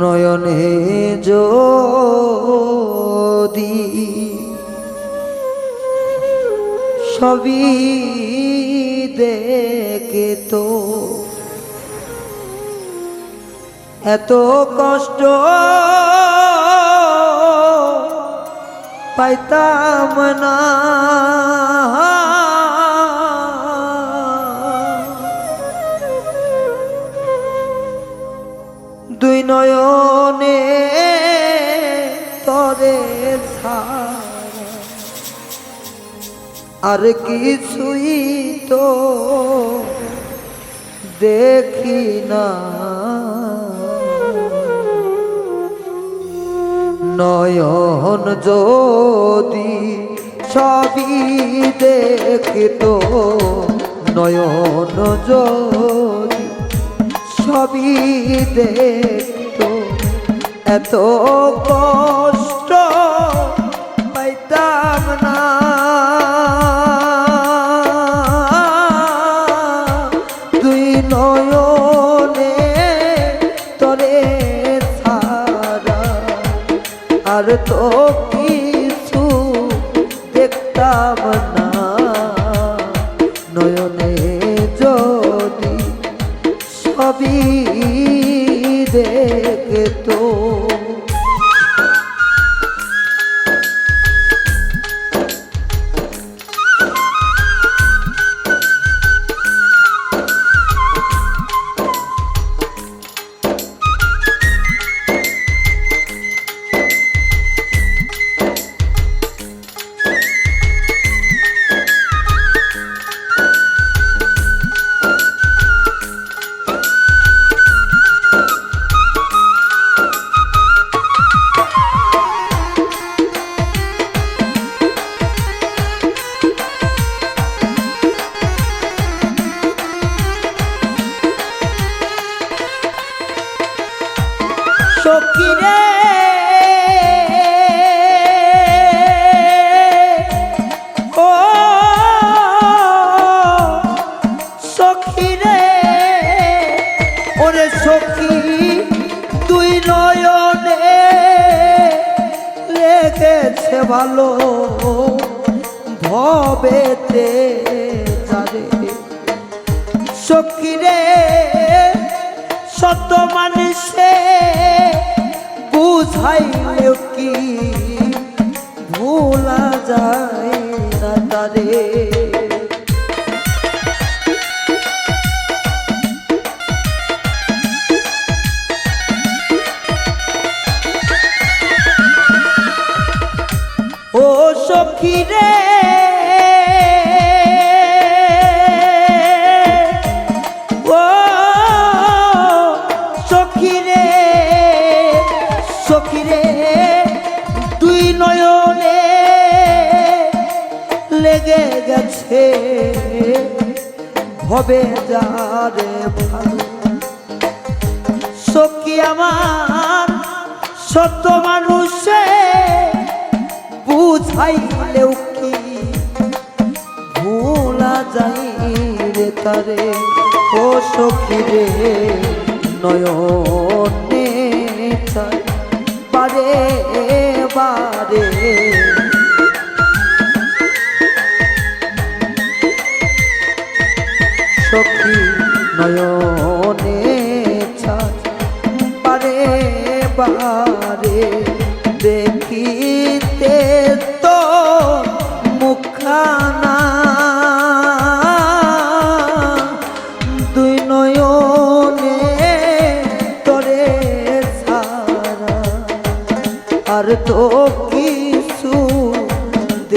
নয়নে যদি সবই দেখে তো এত কষ্ট পাইতাম না। আর কিছুই তো দেখি না। নয়ন যদি সবই দেখতো, নয়ন যদি সবই দেখতো, এত কষ্ট সবই দেখতো। ভালো ভবেতে যারে সখিরে শত মানুষে বুঝাইলেও কি ভোলা যায় না তারে? নয়নে লেগে গেছে। হবে যারে ভালো। সখী আমার, সত্য মানুষে বুঝাইলেও কি? ভোলা যাই রে তারে, ও সখী রে, নয়নে চাই বারে বারে সখী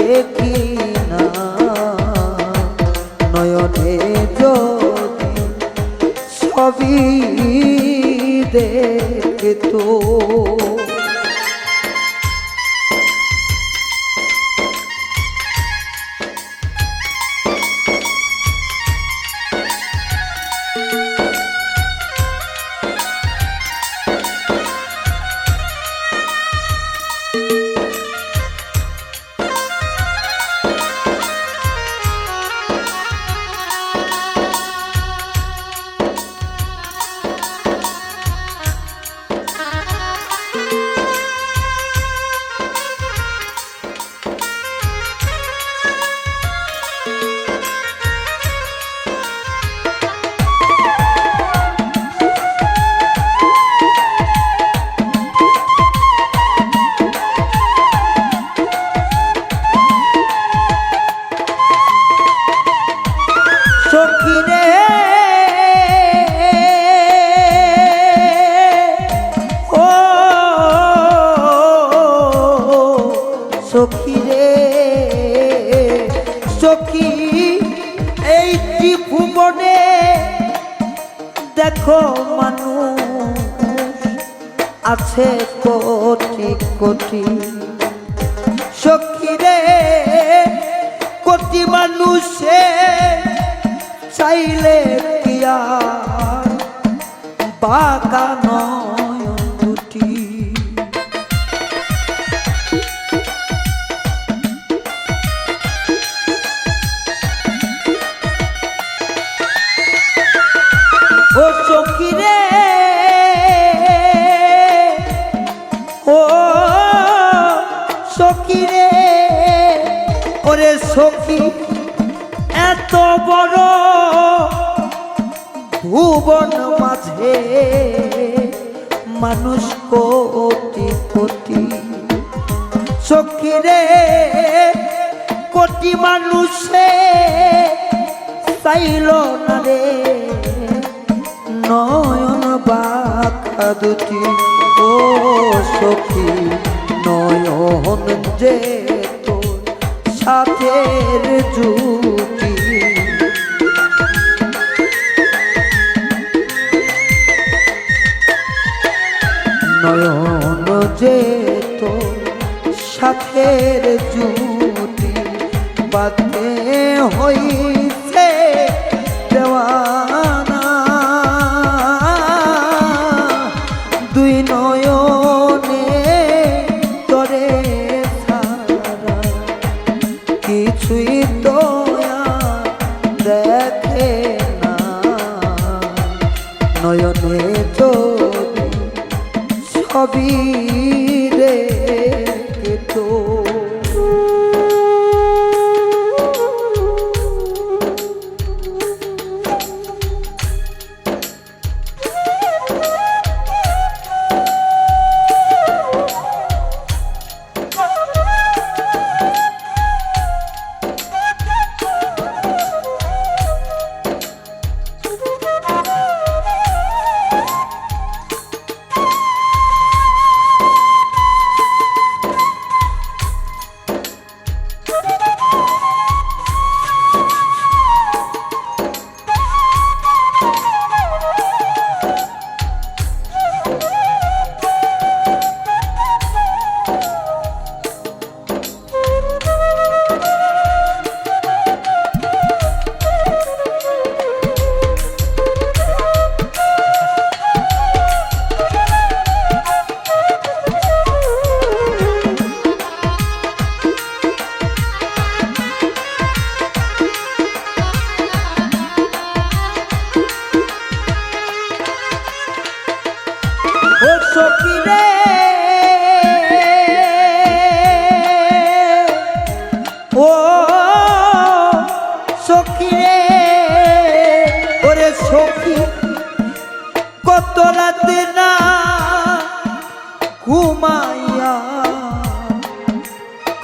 দেখি না নয়নে যদি সবই দেখতো সখী রে সখী এই জীবনে দেখো মানুষ আছে কোটি কোটি। সখী রে কোটি মানুষের চাইলে কি বাঁকা নয়ন দুটি। ও সখী রে ও সখী রে ওরে সখী ভুবন মাঝে মানুষ কোটি কোটি সখী রে কোটি মানুষে চাইল না রে নয়ন বাঁকা দুটি। ও সখী, নয়ন যে তোর সাথের জুটি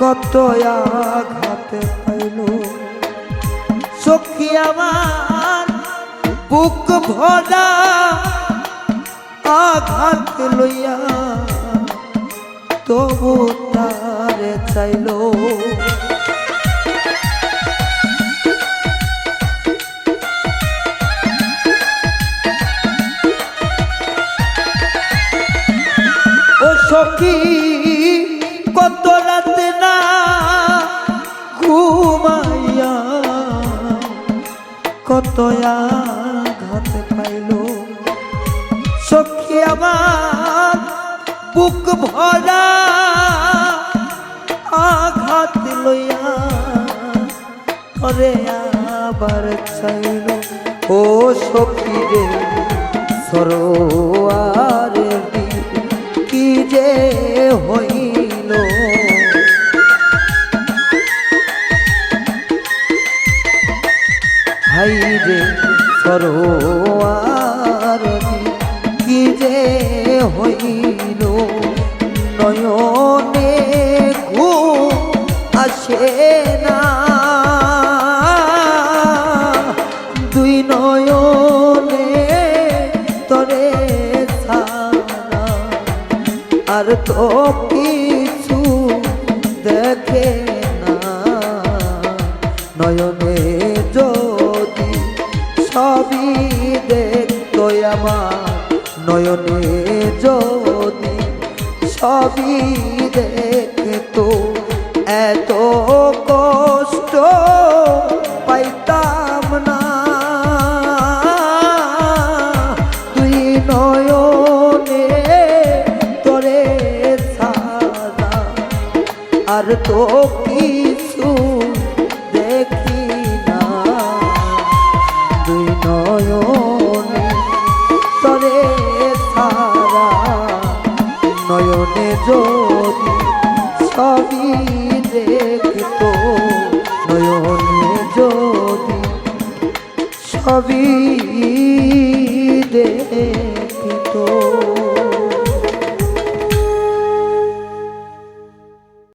কত আঘাতে পাইল। সখী আমার বুক ভরা আঘাত লইয়া তবু তারে চাইল। বুক ভরা আঘাত লইয়া করে আবার চাইল ও সখী রে সরোয়ার কি যে হইল? হাই রে সরোয়ার কি যে হইল? আসে না। দুই নয়নে তরে আর তো কিছু দেখে না। নয়নে যদি সবই দেখতো আমার যদি সবই দেখতো তো